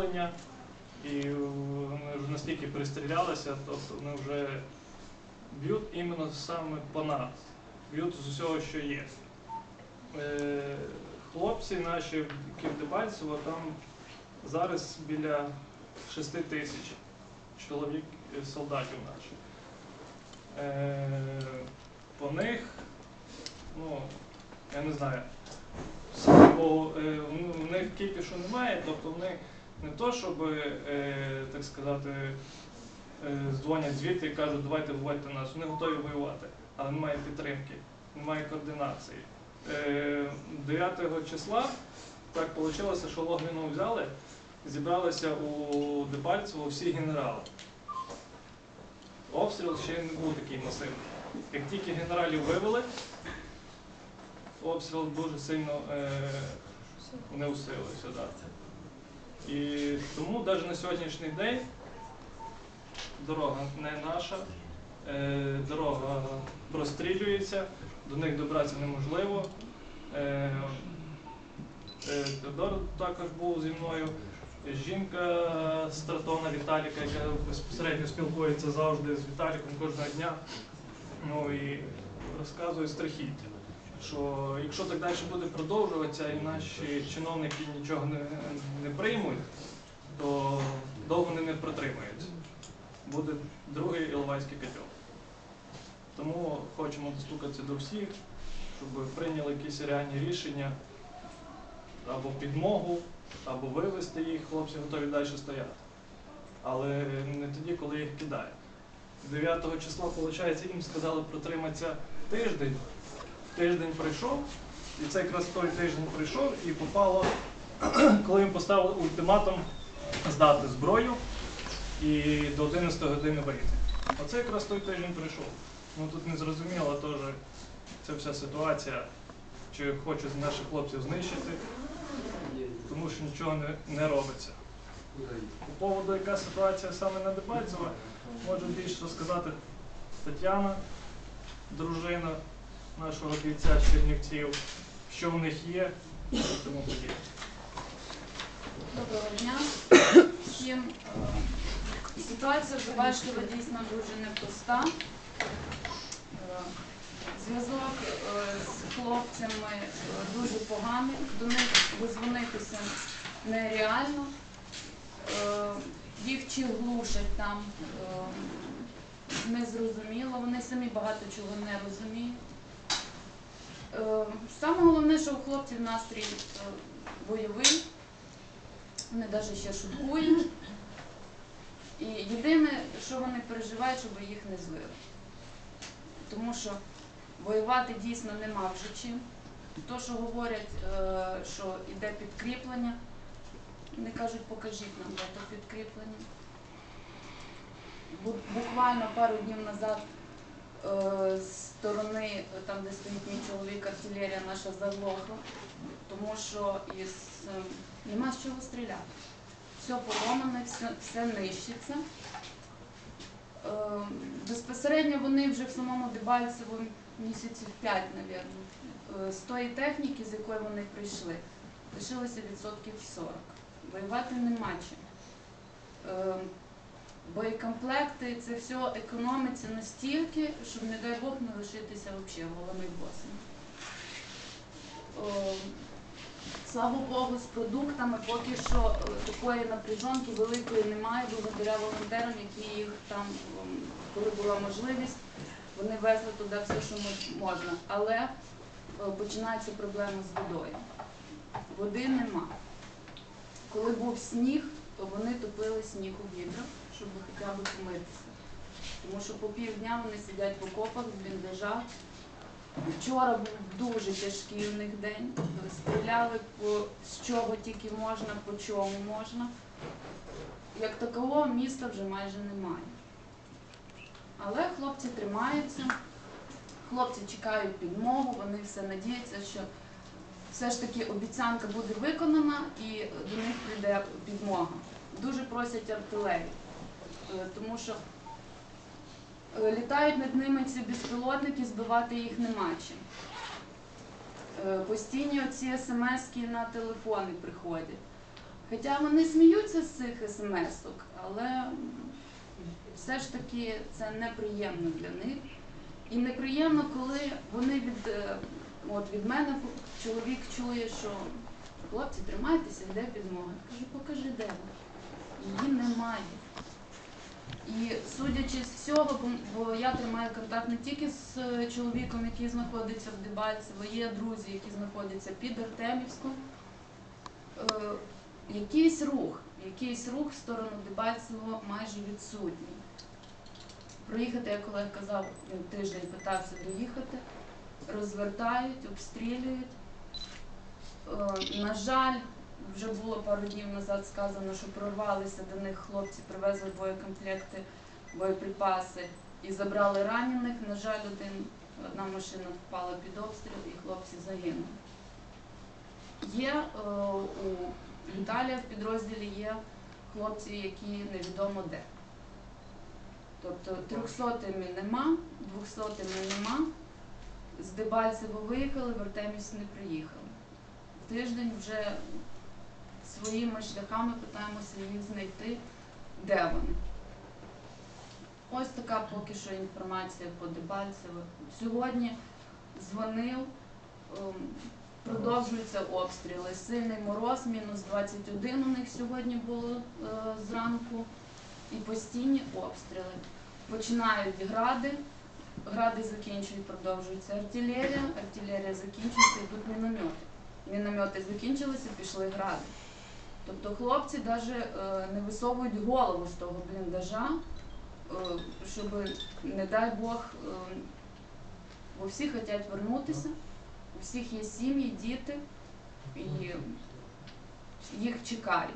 підсилення, і вони вже настільки пристрілялися, тобто вони вже б'ють іменно саме по нас, б'ють з усього, що є. Е, Хлопці наші, в Дебальцево, там зараз біля 6 тисяч чоловік, е, солдатів наших. Е, По них, ну, я не знаю, Богу, е, в них кіпішу немає, тобто вони не то, щоб, е, так сказати, е, дзвонять звідти і кажуть, давайте вводьте нас, вони готові воювати, але немає підтримки, немає координації. Е, 9 числа так вийшло, що Логвіну взяли, зібралися у Дебальцево всі генерали. Обстріл ще не був такий масивний. Як тільки генералів вивели, обстріл дуже сильно е, не усилився. І тому навіть на сьогоднішній день дорога не наша, е, дорога прострілюється, до них добратися неможливо. Е, е, Теодор також був зі мною. Жінка з Тратона Віталіка, яка безпосередньо спілкується завжди з Віталіком кожного дня. Ну і розказує страхіття. Що якщо так далі буде продовжуватися і наші чиновники нічого не, не приймуть, то довго вони не протримаються. Буде другий Іловайський котел. Тому хочемо достукатися до всіх, щоб прийняли якісь реальні рішення або підмогу, або вивезти їх, хлопці готові далі стояти. Але не тоді, коли їх кидають. 9 числа, виходить, їм сказали протриматися тиждень. Тиждень пройшов, і це якраз той тиждень прийшов і попало, коли їм поставили ультиматум здати зброю і до 11 години вийти. Оце якраз той тиждень прийшов. Ну тут не зрозуміло теж ця вся ситуація, чи хочуть наших хлопців знищити, тому що нічого не, не робиться. По поводу, яка ситуація саме на Дебальцево, може більше розказати Тетяна, дружина нашого бійця Чернівців, що в них є і тому подібне. Доброго дня всім. Е, Ситуація в Дебальцево дійсно дуже непроста. Е, Зв'язок е, з хлопцями дуже поганий, до них дозвонитися нереально. Їх чи глушать там незрозуміло, вони самі багато чого не розуміють. Е, Саме головне, що у хлопців настрій е, бойовий. Вони навіть ще шуткують. І єдине, що вони переживають, щоб їх не злили. Тому що воювати дійсно нема вже чим. То, що говорять, е, що йде підкріплення, не кажуть, покажіть нам, де то підкріплення. Буквально пару днів назад з сторони, е, там, де стоїть мій чоловік, артилерія наша заглохла, тому що із, е, нема з чого стріляти. Все поломане, все, все нищиться. Е, безпосередньо вони вже в самому Дебальцево місяців 5, мабуть, з тої техніки, з якої вони прийшли, лишилося відсотків 40. Воювати нема чим. Боєкомплекти, це все економиться настільки, щоб, не дай Бог, не лишитися взагалі голими босами. Слава Богу, з продуктами поки що е, такої напряжонки великої немає, благодаря волонтерам, які їх там, коли була можливість, вони везли туди все, що можна. Але е, починається проблема з водою. Води нема. Коли був сніг, то вони топили сніг у відрах, щоб хоча б помитися. Тому що по півдня вони сидять в окопах, в бліндажах. Вчора був дуже тяжкий у них день. Стріляли по з чого тільки можна, по чому можна. Як такового міста вже майже немає. Але хлопці тримаються, хлопці чекають підмогу, вони все надіються, що все ж таки обіцянка буде виконана і до них прийде підмога. Дуже просять артилерію, Е, тому що е, літають над ними ці безпілотники, збивати їх нема чим. Е, Постійні оці смски на телефони приходять. Хоча вони сміються з цих смс-ок, але все ж таки це неприємно для них. І неприємно, коли вони від, от від мене чоловік чує, що хлопці, тримайтеся, йде підмога. Кажу, покажи, де вона. Її немає. І судячи з всього, бо- я тримаю контакт не тільки з е, чоловіком, який знаходиться в Дебальцево, є друзі, які знаходяться під Артемівськом. Е, якийсь рух, якийсь рух в сторону Дебальцево майже відсутній. Проїхати, як Олег казав, тиждень питався доїхати, розвертають, обстрілюють. Е, на жаль, вже було пару днів назад сказано, що прорвалися до них хлопці, привезли боєкомплекти, боєприпаси і забрали ранених. На жаль, один, одна машина впала під обстріл і хлопці загинули. Є е, у Віталія в підрозділі є хлопці, які невідомо де. Тобто трьохсотими нема, двохсотими нема. Дебальцево виїхали, в Артеміс не приїхали. Тиждень вже своїми шляхами питаємося їх знайти, де вони. Ось така поки що інформація по Дебальцево. Сьогодні дзвонив, ем, продовжуються обстріли. Сильний мороз, мінус 21 у них сьогодні було е, зранку. І постійні обстріли. Починають гради, гради закінчують, продовжується артилерія, артилерія закінчується, йдуть міномети. Міномети закінчилися, пішли гради. Тобто хлопці навіть не висовують голову з того бліндажа, е, щоб, не дай Бог, е, бо всі хочуть вернутися, у всіх є сім'ї, діти, і їх чекають.